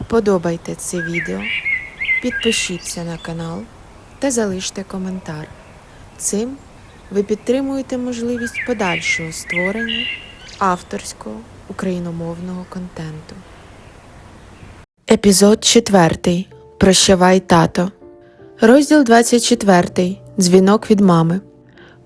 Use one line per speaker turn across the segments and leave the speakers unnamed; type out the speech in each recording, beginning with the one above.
Вподобайте це відео, підпишіться на канал та залиште коментар. Цим ви підтримуєте можливість подальшого створення авторського україномовного контенту. Епізод 4. Прощавай тато. Розділ 24. Дзвінок від мами.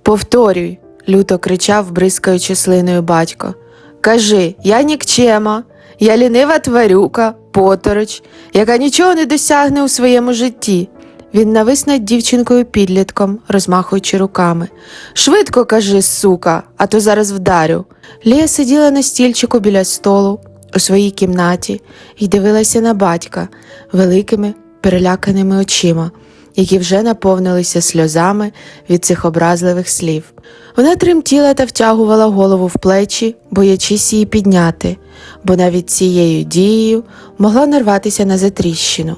Повторюй. люто кричав, бризкаючи слиною батько. Кажи, я нікчема, я лінива тварюка, потороч, яка нічого не досягне у своєму житті. Він навис над дівчинкою підлітком, розмахуючи руками. Швидко кажи, сука, а то зараз вдарю. Лія сиділа на стільчику біля столу у своїй кімнаті і дивилася на батька великими переляканими очима, які вже наповнилися сльозами від цих образливих слів. Вона тремтіла та втягувала голову в плечі, боячись її підняти, бо навіть цією дією могла нарватися на затріщину.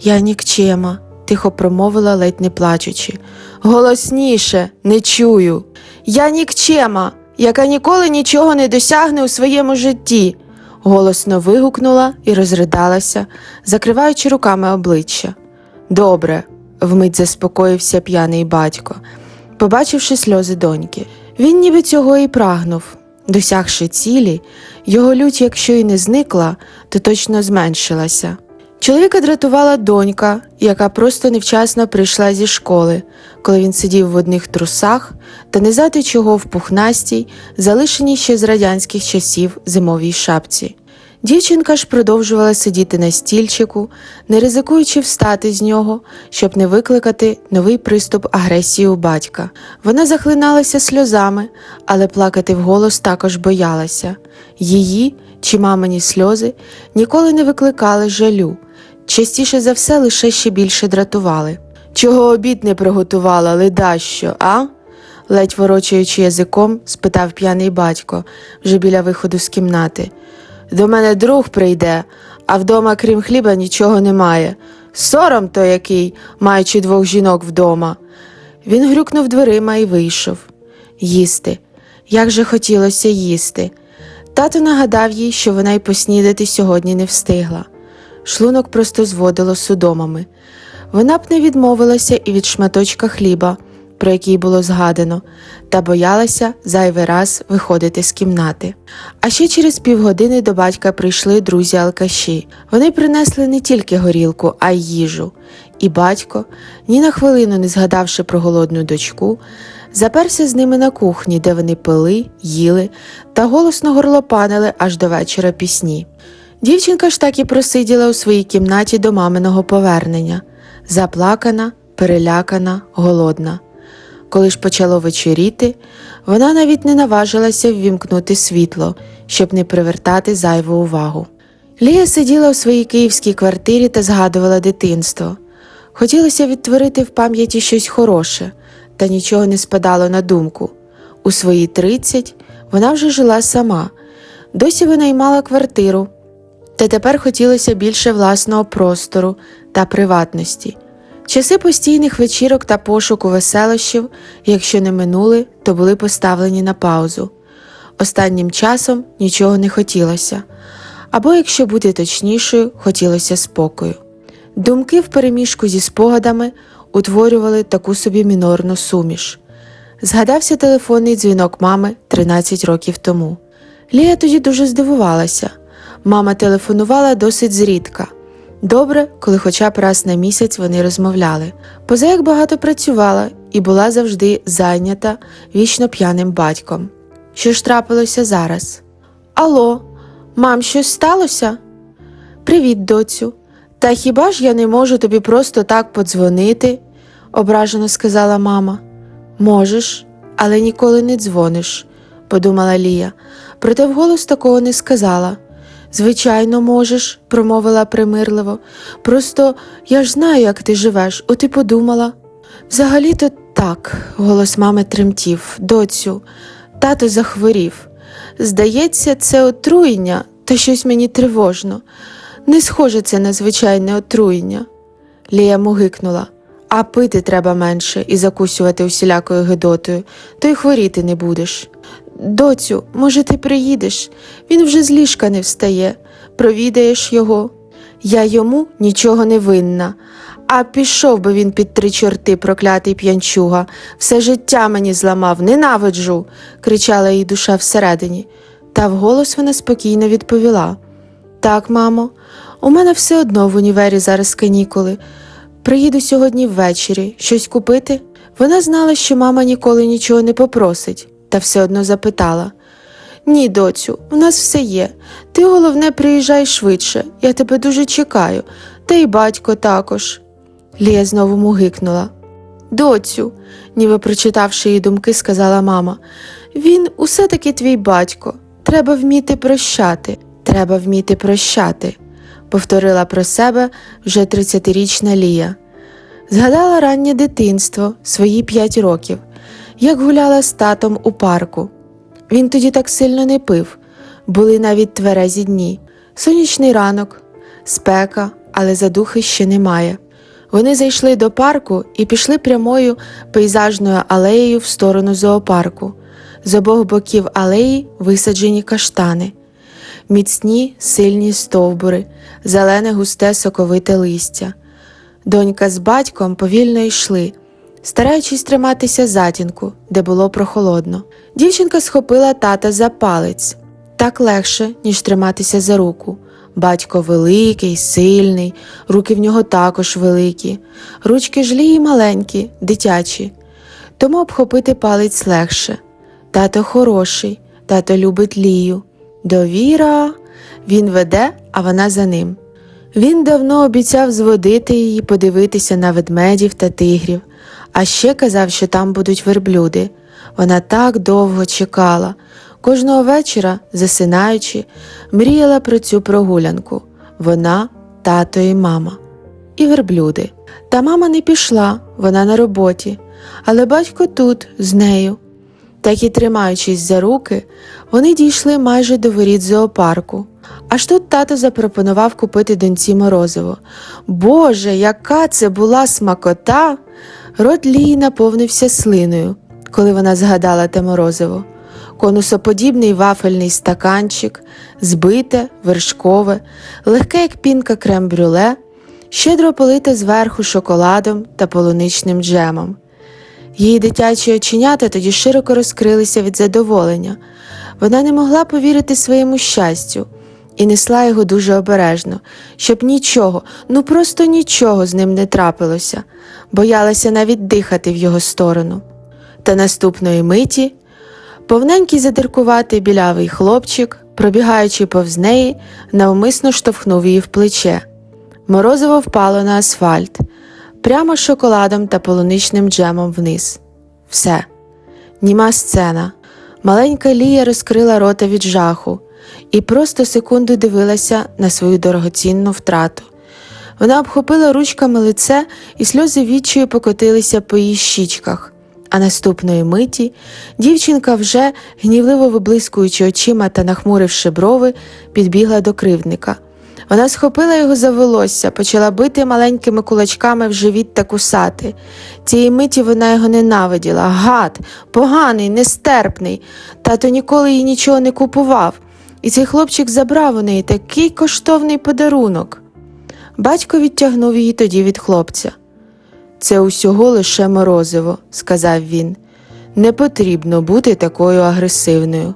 Я нікчема, тихо промовила, ледь не плачучи. Голосніше, не чую. Я нікчема, яка ніколи нічого не досягне у своєму житті. Голосно вигукнула і розридалася, закриваючи руками обличчя. Добре, вмить заспокоївся п'яний батько, побачивши сльози доньки. Він ніби цього і прагнув. Досягши цілі, його лють, якщо й не зникла, то точно зменшилася. Чоловіка дратувала донька, яка просто невчасно прийшла зі школи, коли він сидів в одних трусах та не знати чого в пухнастій, залишеній ще з радянських часів зимовій шапці. Дівчинка ж продовжувала сидіти на стільчику, не ризикуючи встати з нього, щоб не викликати новий приступ агресії у батька. Вона захлиналася сльозами, але плакати вголос також боялася. Її чи мамині сльози ніколи не викликали жалю, частіше за все лише ще більше дратували. Чого обід не приготувала, ледащо, а? ледь ворочаючи язиком, спитав п'яний батько вже біля виходу з кімнати. До мене друг прийде, а вдома, крім хліба, нічого немає. Сором то який, маючи двох жінок вдома. Він грюкнув дверима і вийшов. Їсти. Як же хотілося їсти. Тато нагадав їй, що вона й поснідати сьогодні не встигла. Шлунок просто зводило судомами. Вона б не відмовилася і від шматочка хліба, про який було згадано, та боялася зайвий раз виходити з кімнати. А ще через півгодини до батька прийшли друзі алкаші. Вони принесли не тільки горілку, а й їжу. І батько, ні на хвилину не згадавши про голодну дочку, заперся з ними на кухні, де вони пили, їли та голосно горлопанили аж до вечора пісні. Дівчинка ж так і просиділа у своїй кімнаті до маминого повернення, заплакана, перелякана, голодна. Коли ж почало вечоріти, вона навіть не наважилася ввімкнути світло, щоб не привертати зайву увагу. Лія сиділа у своїй київській квартирі та згадувала дитинство. Хотілося відтворити в пам'яті щось хороше, та нічого не спадало на думку. У свої тридцять вона вже жила сама, досі винаймала квартиру, та тепер хотілося більше власного простору та приватності. Часи постійних вечірок та пошуку веселощів, якщо не минули, то були поставлені на паузу. Останнім часом нічого не хотілося, або, якщо бути точнішою, хотілося спокою. Думки впереміжку зі спогадами утворювали таку собі мінорну суміш. Згадався телефонний дзвінок мами 13 років тому. Лія тоді дуже здивувалася. Мама телефонувала досить зрідка. Добре, коли хоча б раз на місяць вони розмовляли. Поза як багато працювала і була завжди зайнята вічно п'яним батьком. Що ж трапилося зараз? Алло, мам, щось сталося? Привіт, доцю. Та хіба ж я не можу тобі просто так подзвонити? ображено сказала мама. Можеш, але ніколи не дзвониш, подумала Лія, проте вголос такого не сказала. Звичайно, можеш, промовила примирливо. Просто я ж знаю, як ти живеш, от і подумала. Взагалі-то так, голос мами тремтів. Доцю, тато захворів. Здається, це отруєння, та щось мені тривожно. Не схоже це на звичайне отруєння. Лія мугикнула. А пити треба менше і закусювати усілякою гидотою, то й хворіти не будеш. Доцю, може, ти приїдеш? Він вже з ліжка не встає. Провідаєш його. Я йому нічого не винна. А пішов би він під три чорти, проклятий п'янчуга. Все життя мені зламав, ненавиджу, кричала її душа всередині. Та вголос вона спокійно відповіла: Так, мамо, у мене все одно в універі зараз канікули. Приїду сьогодні ввечері щось купити. Вона знала, що мама ніколи нічого не попросить, та все одно запитала. Ні, доцю, у нас все є. Ти головне приїжджай швидше, я тебе дуже чекаю, та й батько також. Лія знову мугикнула. Доцю, ніби прочитавши її думки, сказала мама, він усе таки твій батько. Треба вміти прощати, треба вміти прощати, повторила про себе вже тридцятирічна Лія. Згадала раннє дитинство, свої п'ять років, як гуляла з татом у парку. Він тоді так сильно не пив, були навіть тверезі дні. Сонячний ранок, спека, але задухи ще немає. Вони зайшли до парку і пішли прямою пейзажною алеєю в сторону зоопарку. З обох боків алеї висаджені каштани, міцні сильні стовбури, зелене густе соковите листя. Донька з батьком повільно йшли, стараючись триматися затінку, де було прохолодно. Дівчинка схопила тата за палець так легше, ніж триматися за руку. Батько великий, сильний, руки в нього також великі, ручки жлі й маленькі, дитячі. Тому обхопити палець легше. Тато хороший, тато любить Лію. Довіра. Він веде, а вона за ним. Він давно обіцяв зводити її, подивитися на ведмедів та тигрів, а ще казав, що там будуть верблюди. Вона так довго чекала. Кожного вечора, засинаючи, мріяла про цю прогулянку. Вона, тато і мама. І верблюди. Та мама не пішла, вона на роботі, але батько тут, з нею. Так і тримаючись за руки, вони дійшли майже до воріт зоопарку. Аж тут тато запропонував купити доньці морозиво. Боже, яка це була смакота! Рот Лії наповнився слиною, коли вона згадала те морозиво. Конусоподібний вафельний стаканчик, збите, вершкове, легке, як пінка крем-брюле, щедро полите зверху шоколадом та полуничним джемом. Її дитячі оченята тоді широко розкрилися від задоволення. Вона не могла повірити своєму щастю і несла його дуже обережно, щоб нічого, ну просто нічого з ним не трапилося, боялася навіть дихати в його сторону. Та наступної миті повненький задиркуватий білявий хлопчик, пробігаючи повз неї, навмисно штовхнув її в плече. Морозиво впало на асфальт, прямо шоколадом та полуничним джемом вниз. Все. Німа сцена. Маленька Лія розкрила рота від жаху і просто секунду дивилася на свою дорогоцінну втрату. Вона обхопила ручками лице, і сльози відчаю покотилися по її щічках. А наступної миті дівчинка, вже гнівливо виблискуючи очима та нахмуривши брови, підбігла до кривдника. Вона схопила його за волосся, почала бити маленькими кулачками в живіт та кусати. Цієї миті вона його ненавиділа. Гад, поганий, нестерпний. Тато ніколи їй нічого не купував. І цей хлопчик забрав у неї такий коштовний подарунок. Батько відтягнув її тоді від хлопця. Це усього лише морозиво, сказав він. Не потрібно бути такою агресивною.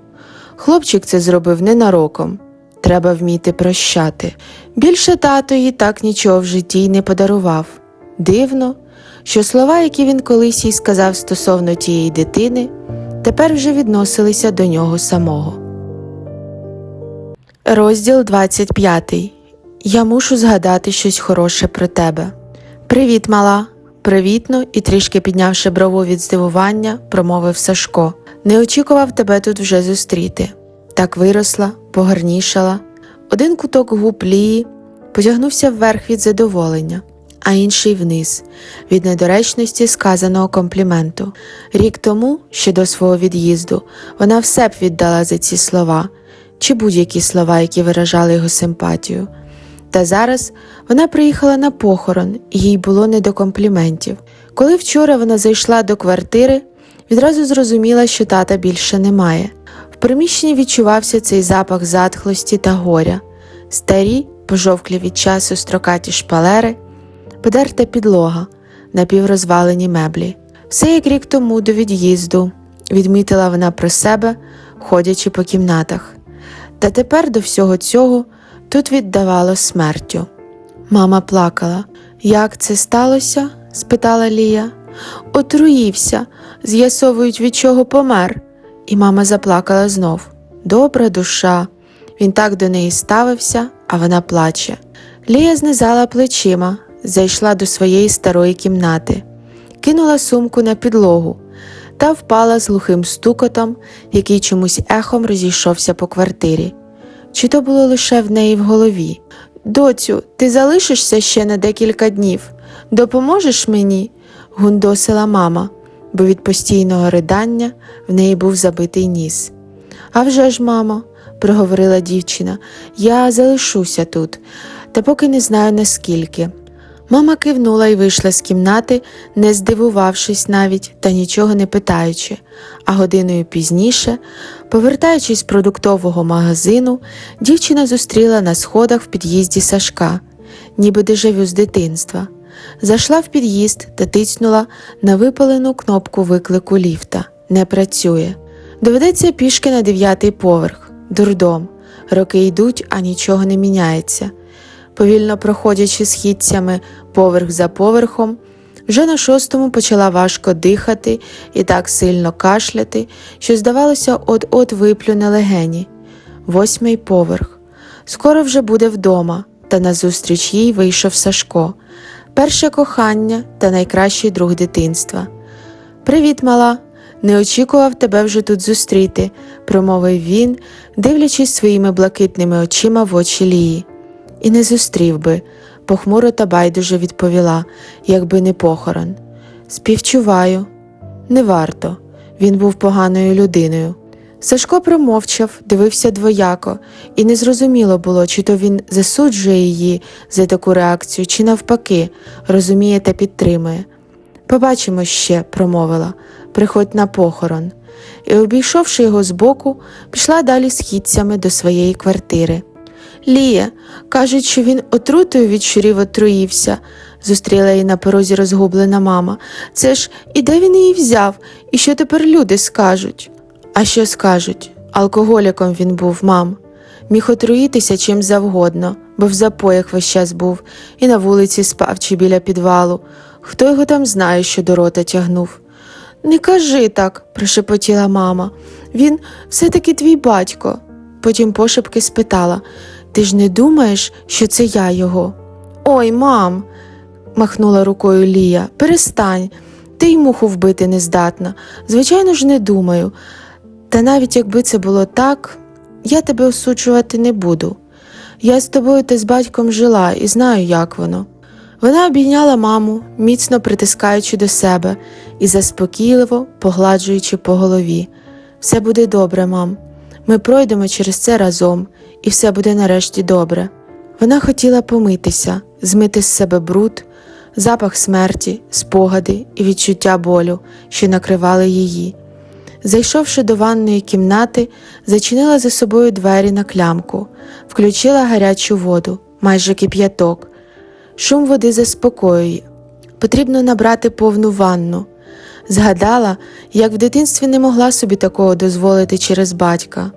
Хлопчик це зробив ненароком. Треба вміти прощати. Більше тато їй так нічого в житті й не подарував. Дивно, що слова, які він колись їй сказав стосовно тієї дитини, тепер вже відносилися до нього самого. Розділ 25. Я мушу згадати щось хороше про тебе. Привіт, мала. Привітно і трішки піднявши брову від здивування, промовив Сашко. Не очікував тебе тут вже зустріти. Так виросла, погарнішала. Один куток губ Лії потягнувся вверх від задоволення, а інший вниз від недоречності сказаного компліменту. Рік тому, ще до свого від'їзду, вона все б віддала за ці слова чи будь-які слова, які виражали його симпатію. Та зараз вона приїхала на похорон, і їй було не до компліментів. Коли вчора вона зайшла до квартири, відразу зрозуміла, що тата більше немає. В приміщенні відчувався цей запах затхлості та горя, старі пожовклі від часу строкаті шпалери, подерта підлога, напіврозвалені меблі. Все як рік тому до від'їзду, відмітила вона про себе, ходячи по кімнатах. Та тепер до всього цього тут віддавало смертю. Мама плакала. Як це сталося? спитала Лія. Отруївся, з'ясовують, від чого помер. І мама заплакала знов. Добра душа. Він так до неї ставився, а вона плаче. Лія знизала плечима, зайшла до своєї старої кімнати, кинула сумку на підлогу та впала з глухим стукотом, який чомусь ехом розійшовся по квартирі. Чи то було лише в неї в голові? Доцю, ти залишишся ще на декілька днів. Допоможеш мені? гундосила мама, бо від постійного ридання в неї був забитий ніс. «А вже ж, мамо, проговорила дівчина, я залишуся тут, та поки не знаю наскільки. Мама кивнула і вийшла з кімнати, не здивувавшись навіть та нічого не питаючи, а годиною пізніше, повертаючись з продуктового магазину, дівчина зустріла на сходах в під'їзді Сашка, ніби дежавю з дитинства. Зайшла в під'їзд та тицнула на випалену кнопку виклику ліфта. Не працює. Доведеться пішки на дев'ятий поверх. Дурдом. Роки йдуть, а нічого не міняється. Повільно проходячи східцями поверх за поверхом, вже на шостому почала важко дихати і так сильно кашляти, що, здавалося, от-от виплюне легені. Восьмий поверх. Скоро вже буде вдома, та назустріч їй вийшов Сашко, перше кохання та найкращий друг дитинства. Привіт, мала. Не очікував тебе вже тут зустріти, промовив він, дивлячись своїми блакитними очима в очі Лії. І не зустрів би, похмуро та байдуже відповіла, якби не похорон. Співчуваю, не варто. Він був поганою людиною. Сашко промовчав, дивився двояко, і незрозуміло було, чи то він засуджує її за таку реакцію, чи навпаки, розуміє та підтримує. Побачимо ще, промовила, приходь на похорон. І, обійшовши його збоку, пішла далі східцями до своєї квартири. Лія, кажуть, що він отрутою від щурів отруївся, зустріла її на порозі розгублена мама. Це ж і де він її взяв, і що тепер люди скажуть? А що скажуть? Алкоголіком він був, мам. Міг отруїтися чим завгодно, бо в запоях весь час був, і на вулиці спав чи біля підвалу. Хто його там знає, що до рота тягнув? Не кажи так, прошепотіла мама. Він все-таки твій батько. Потім пошепки спитала Ти ж не думаєш, що це я його? Ой, мам, махнула рукою Лія, перестань, ти й муху вбити не здатна. Звичайно ж, не думаю. Та навіть якби це було так, я тебе осуджувати не буду. Я з тобою та з батьком жила і знаю, як воно. Вона обійняла маму, міцно притискаючи до себе і заспокійливо погладжуючи по голові. Все буде добре, мам. Ми пройдемо через це разом, і все буде нарешті добре. Вона хотіла помитися, змити з себе бруд, запах смерті, спогади і відчуття болю, що накривали її. Зайшовши до ванної кімнати, зачинила за собою двері на клямку, включила гарячу воду, майже кип'яток. Шум води заспокоює. Потрібно набрати повну ванну. Згадала, як в дитинстві не могла собі такого дозволити через батька,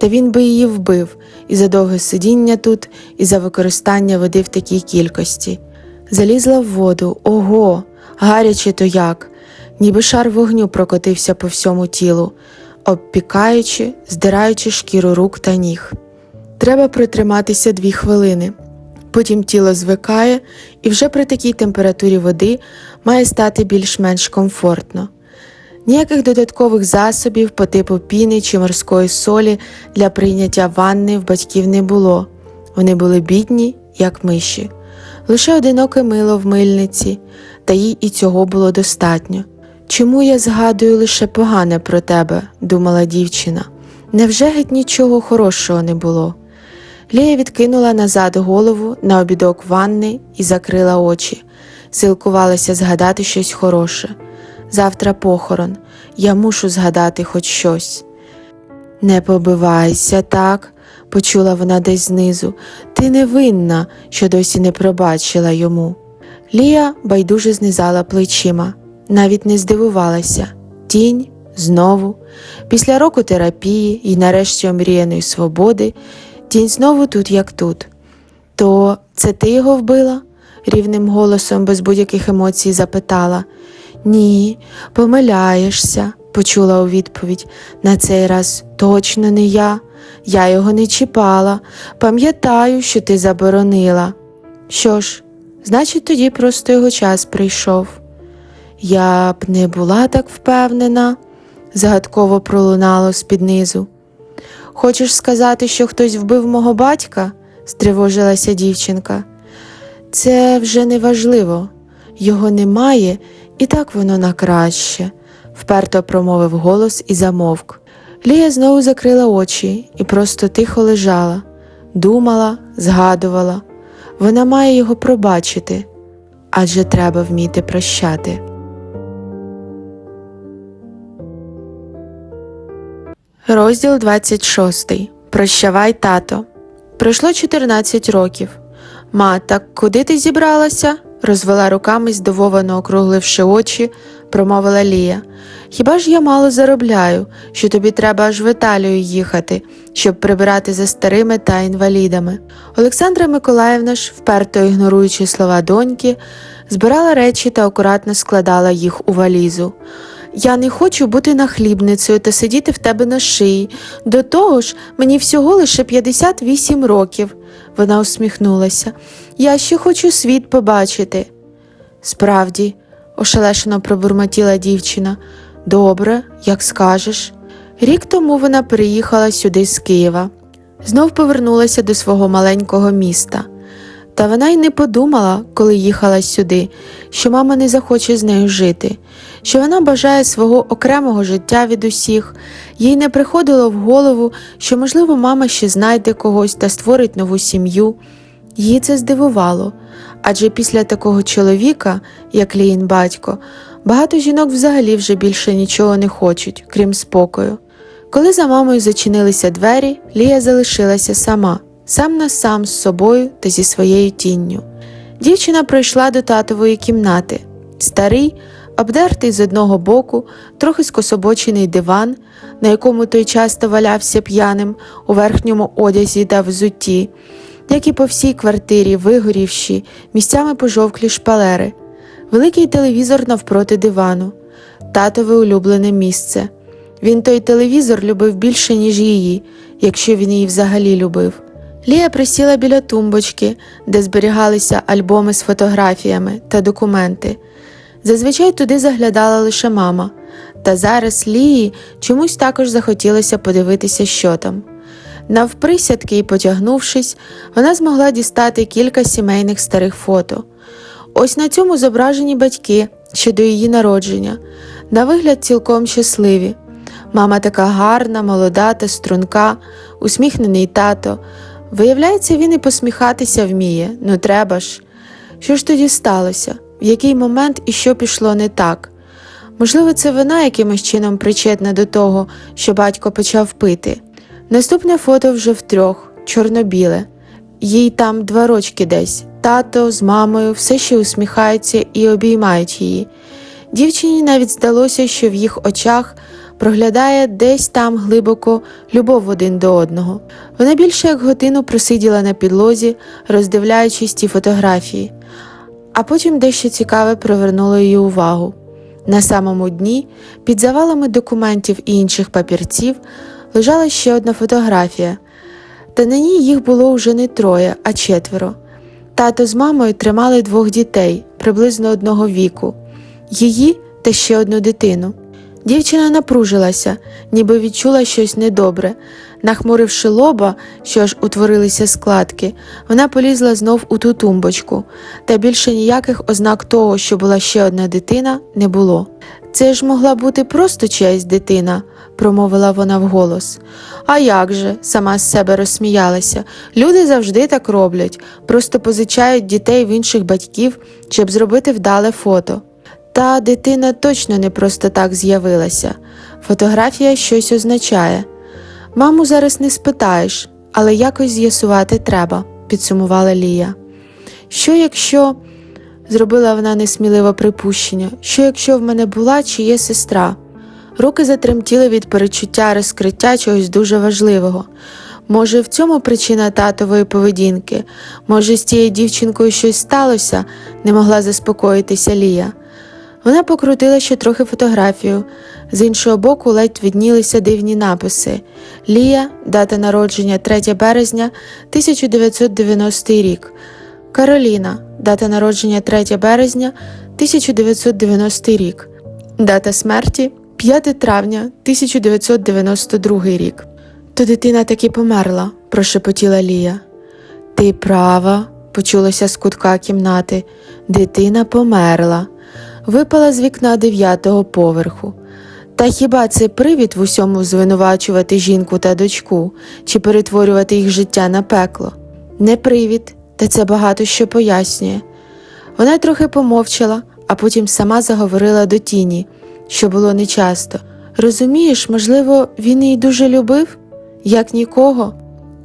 та він би її вбив і за довге сидіння тут, і за використання води в такій кількості. Залізла в воду, ого, гаряче то як, ніби шар вогню прокотився по всьому тілу, обпікаючи, здираючи шкіру рук та ніг. Треба протриматися дві хвилини. Потім тіло звикає, і вже при такій температурі води має стати більш-менш комфортно. Ніяких додаткових засобів по типу піни чи морської солі для прийняття ванни в батьків не було. Вони були бідні, як миші. Лише одиноке мило в мильниці, та їй і цього було достатньо. Чому я згадую лише погане про тебе, думала дівчина. Невже геть нічого хорошого не було? Лія відкинула назад голову на обідок ванни і закрила очі, силкувалася згадати щось хороше. Завтра похорон, я мушу згадати хоч щось. Не побивайся так, почула вона десь знизу. Ти не винна, що досі не пробачила йому. Лія байдуже знизала плечима, навіть не здивувалася. Тінь знову. Після року терапії і нарешті омріяної свободи, тінь знову тут, як тут. То це ти його вбила? рівним голосом, без будь-яких емоцій запитала. Ні, помиляєшся, почула у відповідь. На цей раз точно не я. Я його не чіпала. Пам'ятаю, що ти заборонила. Що ж, значить, тоді просто його час прийшов. Я б не була так впевнена, загадково пролунало з-під. Хочеш сказати, що хтось вбив мого батька? стривожилася дівчинка. Це вже не важливо, його немає, і так воно на краще, вперто промовив голос і замовк. Лія знову закрила очі і просто тихо лежала, думала, згадувала. Вона має його пробачити, адже треба вміти прощати. Розділ 26. Прощавай, тато. Пройшло 14 років. Ма, так куди ти зібралася? Розвела руками, здивовано округливши очі, промовила Лія. Хіба ж я мало заробляю, що тобі треба аж в Італію їхати, щоб прибирати за старими та інвалідами? Олександра Миколаївна ж, вперто ігноруючи слова доньки, збирала речі та акуратно складала їх у валізу. Я не хочу бути нахлібницею та сидіти в тебе на шиї. До того ж, мені всього лише 58 років. Вона усміхнулася. Я ще хочу світ побачити. Справді, ошелешено пробурмотіла дівчина. Добре, як скажеш. Рік тому вона приїхала сюди з Києва. Знов повернулася до свого маленького міста. Та вона й не подумала, коли їхала сюди, що мама не захоче з нею жити, що вона бажає свого окремого життя від усіх, їй не приходило в голову, що, можливо, мама ще знайде когось та створить нову сім'ю. Її це здивувало, адже після такого чоловіка, як Ліїн батько, багато жінок взагалі вже більше нічого не хочуть, крім спокою. Коли за мамою зачинилися двері, Лія залишилася сама, сам на сам з собою та зі своєю тінню. Дівчина пройшла до татової кімнати. Старий, обдертий з одного боку, трохи скособочений диван, на якому той часто валявся п'яним у верхньому одязі та взутті, як і по всій квартирі вигорівші, місцями пожовклі шпалери, великий телевізор навпроти дивану, татове улюблене місце. Він той телевізор любив більше, ніж її, якщо він її взагалі любив. Лія присіла біля тумбочки, де зберігалися альбоми з фотографіями та документи. Зазвичай туди заглядала лише мама, та зараз Лії чомусь також захотілося подивитися, що там. Навприсядки і потягнувшись, вона змогла дістати кілька сімейних старих фото. Ось на цьому зображені батьки ще до її народження, на вигляд цілком щасливі. Мама така гарна, молода та струнка, усміхнений тато. Виявляється, він і посміхатися вміє, ну треба ж. Що ж тоді сталося? В який момент і що пішло не так? Можливо, це вона якимось чином причетна до того, що батько почав пити. Наступне фото вже втрьох, чорно-біле. Їй там два рочки десь. Тато з мамою все ще усміхаються і обіймають її. Дівчині навіть здалося, що в їх очах проглядає десь там глибоко любов один до одного. Вона більше як годину просиділа на підлозі, роздивляючись ті фотографії, а потім дещо цікаве привернуло її увагу. На самому дні, під завалами документів і інших папірців, лежала ще одна фотографія, та на ній їх було вже не троє, а четверо. Тато з мамою тримали двох дітей приблизно одного віку, її та ще одну дитину. Дівчина напружилася, ніби відчула щось недобре. Нахмуривши лоба, що аж утворилися складки, вона полізла знов у ту тумбочку, та більше ніяких ознак того, що була ще одна дитина, не було. Це ж могла бути просто чиясь дитина, промовила вона вголос. А як же, сама з себе розсміялася. Люди завжди так роблять, просто позичають дітей в інших батьків, щоб зробити вдале фото. Та дитина точно не просто так з'явилася. Фотографія щось означає. Маму зараз не спитаєш, але якось з'ясувати треба, підсумувала Лія. Що якщо зробила вона несміливе припущення, що якщо в мене була чи є сестра? Руки затремтіли від перечуття розкриття чогось дуже важливого. Може, в цьому причина татової поведінки? Може, з тією дівчинкою щось сталося, не могла заспокоїтися Лія. Вона покрутила ще трохи фотографію. З іншого боку, ледь виднілися дивні написи: Лія, дата народження 3 березня 1990 рік. Кароліна, дата народження 3 березня 1990 рік. Дата смерті 5 травня 1992 рік. То дитина таки померла, прошепотіла Лія. Ти права, почулося з кутка кімнати. Дитина померла, випала з вікна дев'ятого поверху. Та хіба це привід в усьому звинувачувати жінку та дочку чи перетворювати їх життя на пекло? Не привід, та це багато що пояснює. Вона трохи помовчала, а потім сама заговорила до тіні, що було нечасто. Розумієш, можливо, він її дуже любив, як нікого,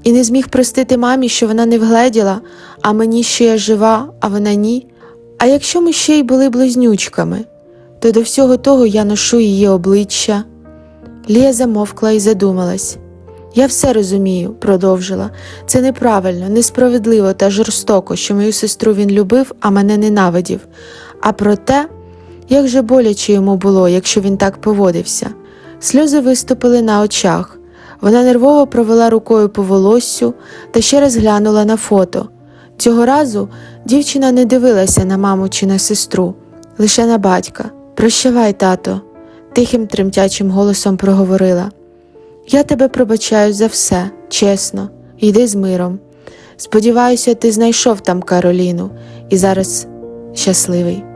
і не зміг простити мамі, що вона не вгледіла, а мені, що я жива, а вона ні. А якщо ми ще й були близнючками, то до всього того я ношу її обличчя. Лія замовкла і задумалась. Я все розумію, продовжила. Це неправильно, несправедливо та жорстоко, що мою сестру він любив, а мене ненавидів. А проте, як же боляче йому було, якщо він так поводився. Сльози виступили на очах. Вона нервово провела рукою по волоссю та ще раз глянула на фото. Цього разу дівчина не дивилася на маму чи на сестру, лише на батька. Прощавай, тато, тихим тремтячим голосом проговорила. Я тебе пробачаю за все, чесно, йди з миром. Сподіваюся, ти знайшов там Кароліну і зараз щасливий.